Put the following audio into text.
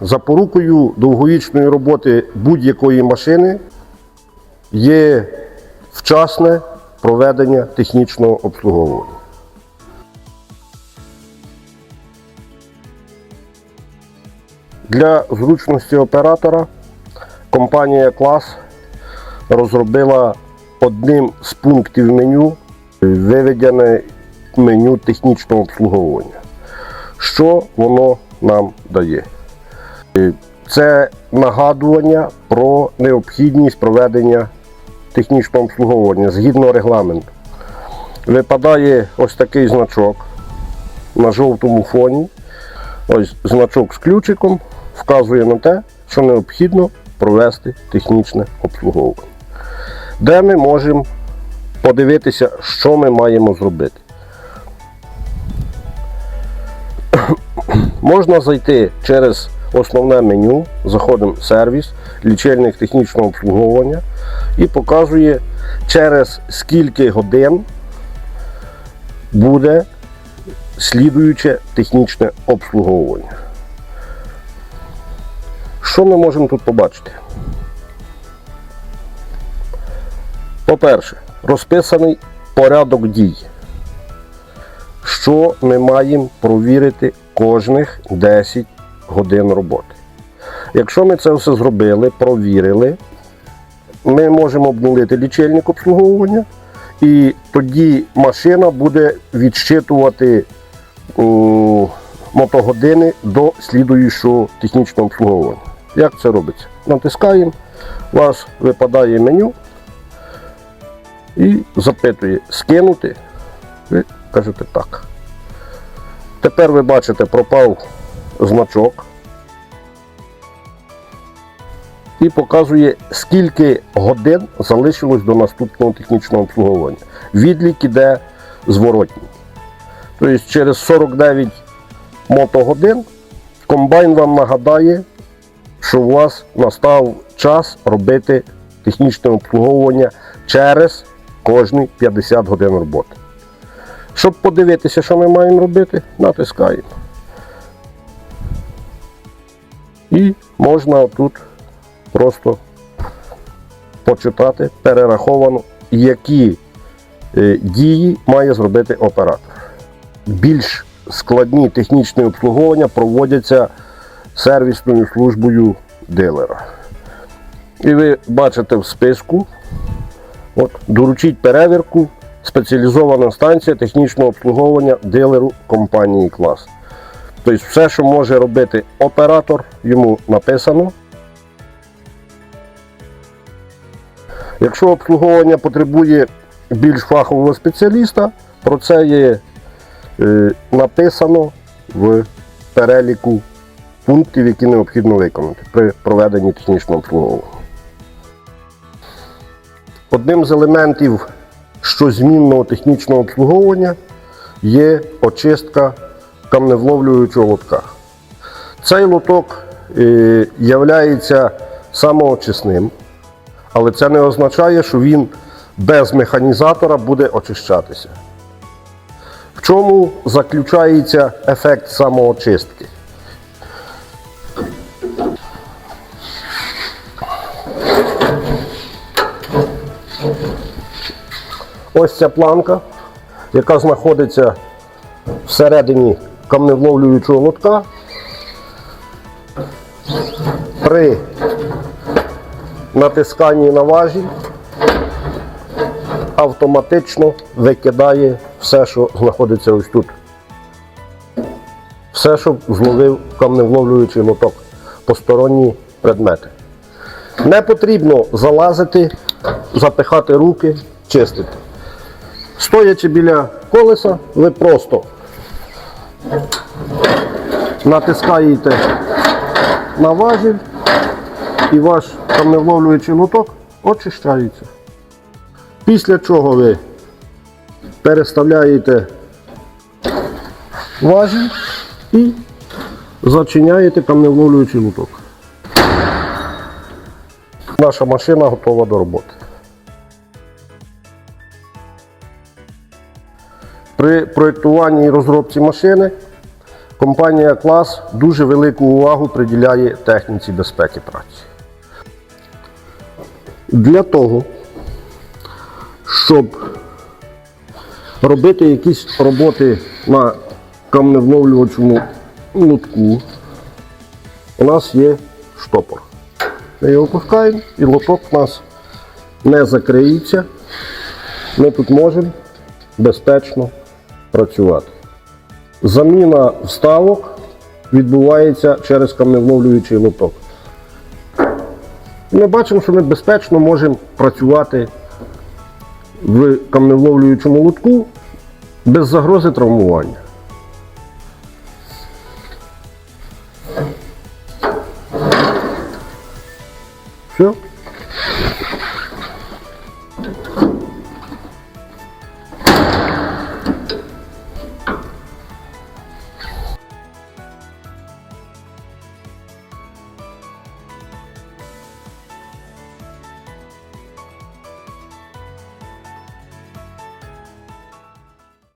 запорукою довговічної роботи будь-якої машини є вчасне проведення технічного обслуговування. Для зручності оператора компанія Клас розробила одним з пунктів меню виведене меню технічного обслуговування. Що воно нам дає? Е, Це нагадування про необхідність проведення технічного обслуговування згідно регламенту. Випадає ось такий значок на жовтому фоні. Ось значок з ключиком вказує на те, що необхідно провести технічне обслуговування. Де ми можемо подивитися, що ми маємо зробити. Можна зайти через основне меню, заходимо в сервіс, лічильник технічного обслуговування і показує, через скільки годин буде слідуюче технічне обслуговування. Що ми можемо тут побачити? По-перше, розписаний порядок дій, що ми маємо провірити кожних 10 годин роботи. Якщо ми це все зробили, провірили, ми можемо обнулити лічильник обслуговування, і тоді машина буде відщитувати мотогодини до слідуючого технічного обслуговування. Як це робиться? Натискаємо, у вас випадає меню і запитує скинути. Ви кажете так. Тепер ви бачите, пропав значок і показує, скільки годин залишилось до наступного технічного обслуговування. Відлік іде зворотній. Тобто через 49 мотогодин комбайн вам нагадає, що у вас настав час робити технічне обслуговування через кожні 50 годин роботи. Щоб подивитися, що ми маємо робити, натискаємо. І можна тут просто почитати перераховано, які е, дії має зробити оператор. Більш складні технічні обслуговування проводяться сервісною службою дилера. І ви бачите в списку, от, доручіть перевірку, спеціалізована станція технічного обслуговування дилеру компанії клас. Тобто все, що може робити оператор, йому написано. Якщо обслуговування потребує більш фахового спеціаліста, про це є е, написано в переліку пунктів, які необхідно виконати при проведенні технічного обслуговування. Одним з елементів щозмінного технічного обслуговування є очистка камневловлюючого лотка. Цей лоток е, являється самоочисним, але це не означає, що він без механізатора буде очищатися. В чому заключається ефект самоочистки? Ось ця планка, яка знаходиться всередині камневловлюючого лотка. При натисканні на важіль автоматично викидає все, що знаходиться ось тут. Все, що зловив камневловлюючий лоток, посторонні предмети. Не потрібно залазити, запихати руки, чистити. Стоячи біля колеса, ви просто натискаєте на важіль і ваш камневловлюючий лоток очищається. Після чого ви переставляєте важіль і зачиняєте камневловлюючий лоток. Наша машина готова до роботи. При проєктуванні і розробці машини компанія Клас дуже велику увагу приділяє техніці безпеки праці. Для того, щоб робити якісь роботи на камневловлювачому лотку, у нас є штопор. Ми його опускаємо і лоток у нас не закриється. Ми тут можемо безпечно працювати. Заміна вставок відбувається через камневловлюючий лоток. Ми бачимо, що ми безпечно можемо працювати в камневловлюючому лотку без загрози травмування. Все.